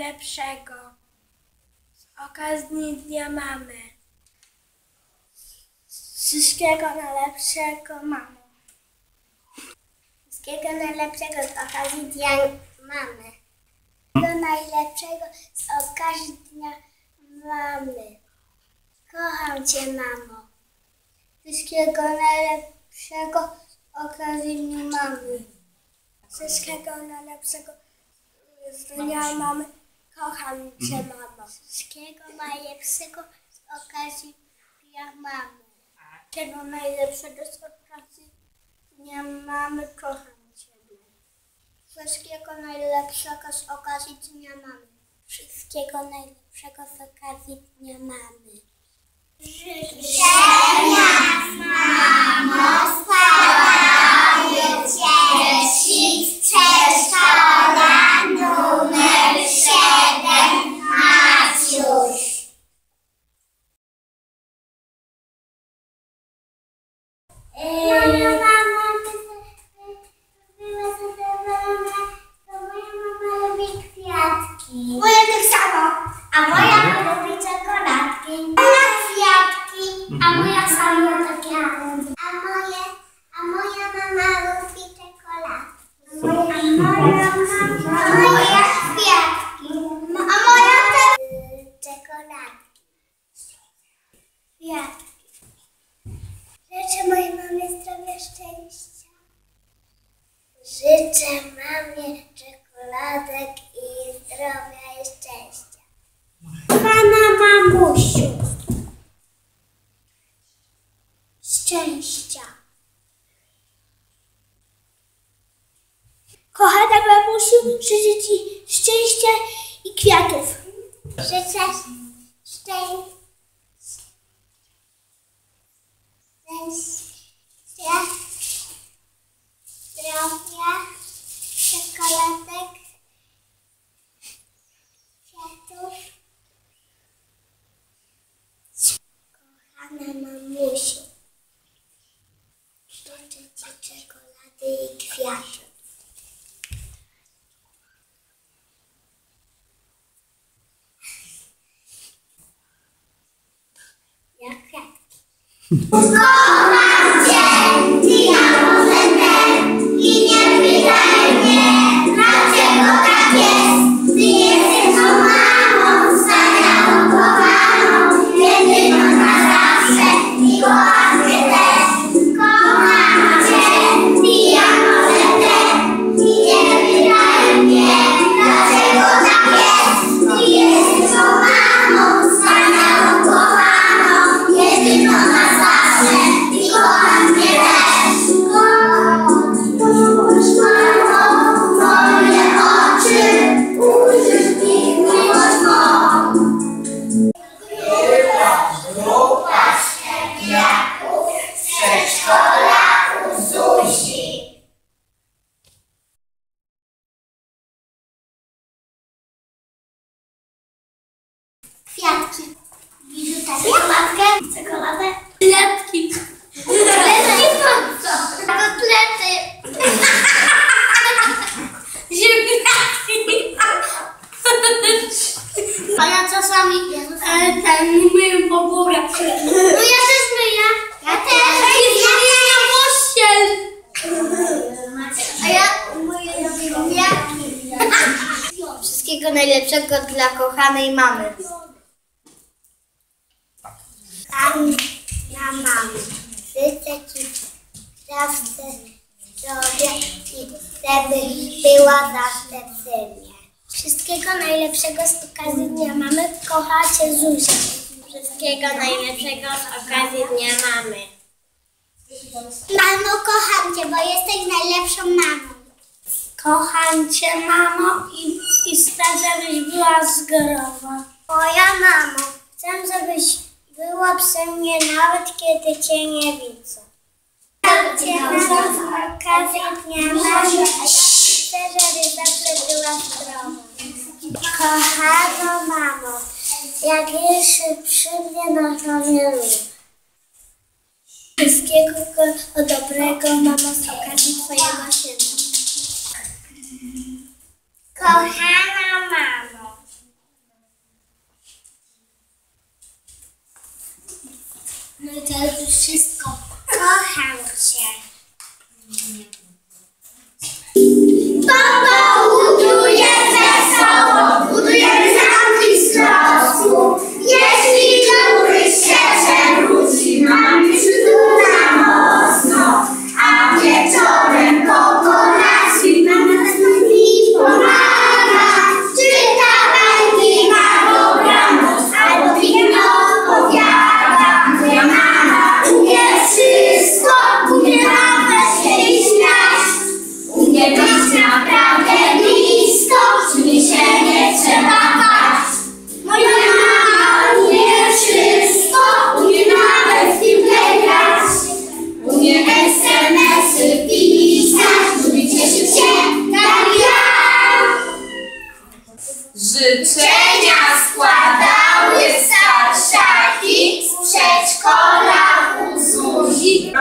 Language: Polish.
najlepszego. Z okazji Dnia Mamy. Wszystkiego najlepszego, mamo. Wszystkiego najlepszego z okazji Dnia Mamy. Wszystkiego najlepszego z okazji Dnia Mamy. Kocham Cię, mamo. Wszystkiego najlepszego z okazji Dnia Mamy. Wszystkiego najlepszego z Dnia Mamy. Kocham Cię, mamo. Wszystkiego najlepszego z okazji Dnia Mamy. Wszystkiego najlepszego z okazji Dnia Mamy. Kocham Cię, mamo. Wszystkiego najlepszego z okazji Dnia Mamy. Wszystkiego najlepszego z okazji Dnia Mamy. Moja mama była zadowolona, bo moja mama lubi kwiatki. Moja tak samo. A moja lubi czekoladki. Moja kwiatki. A moja sama takie. A moje, a moja mama lubi czekoladki. A moja mama, a moja kwiatki. A moja te... czekoladki. Kwiatki. Życzę mojej mamie zdrowia, szczęścia. Życzę mamie czekoladek i zdrowia i szczęścia. Pana mamusiu. Szczęścia. Kochana mamusiu, życzę Ci szczęścia i kwiatów. Życzę szczęścia. Szczęścia, zdrowia, czekoladek, kwiatów. Kochana mamusiu, życzę Ci czekolady i kwiatów. Jak kwiatki. Kocham Czasami e, ten myję po górę. No ja też myję. Ja też. Ja myję pościel. A ja myję ziemniaki. Wszystkiego najlepszego dla kochanej mamy. Ani na mamy. Życzę Ci zawsze zdrowia i żeby była zawsze przy. Wszystkiego najlepszego z okazji Dnia Mamy. Kocha Cię Zuzia. Wszystkiego najlepszego z okazji Dnia Mamy. Mamo, kocham Cię, bo jesteś najlepszą mamą. Kocham Cię, mamo, i, i chcę, żebyś była zdrowa. Moja mamo, chcę, żebyś była przy mnie nawet kiedy Cię nie widzę. Kocham Cię, mamo, z okazji Dnia Mamy. Żebyś zawsze była zdrowa. Kochana mamo, Jak jeszcze przy mnie na ramieniu. Wszystkiego go- dobrego, mamo, z okazji Twojego święta. Kochana mamo. No i to już wszystko. Kocham Życzenia składały starszaki z przedszkola usługi.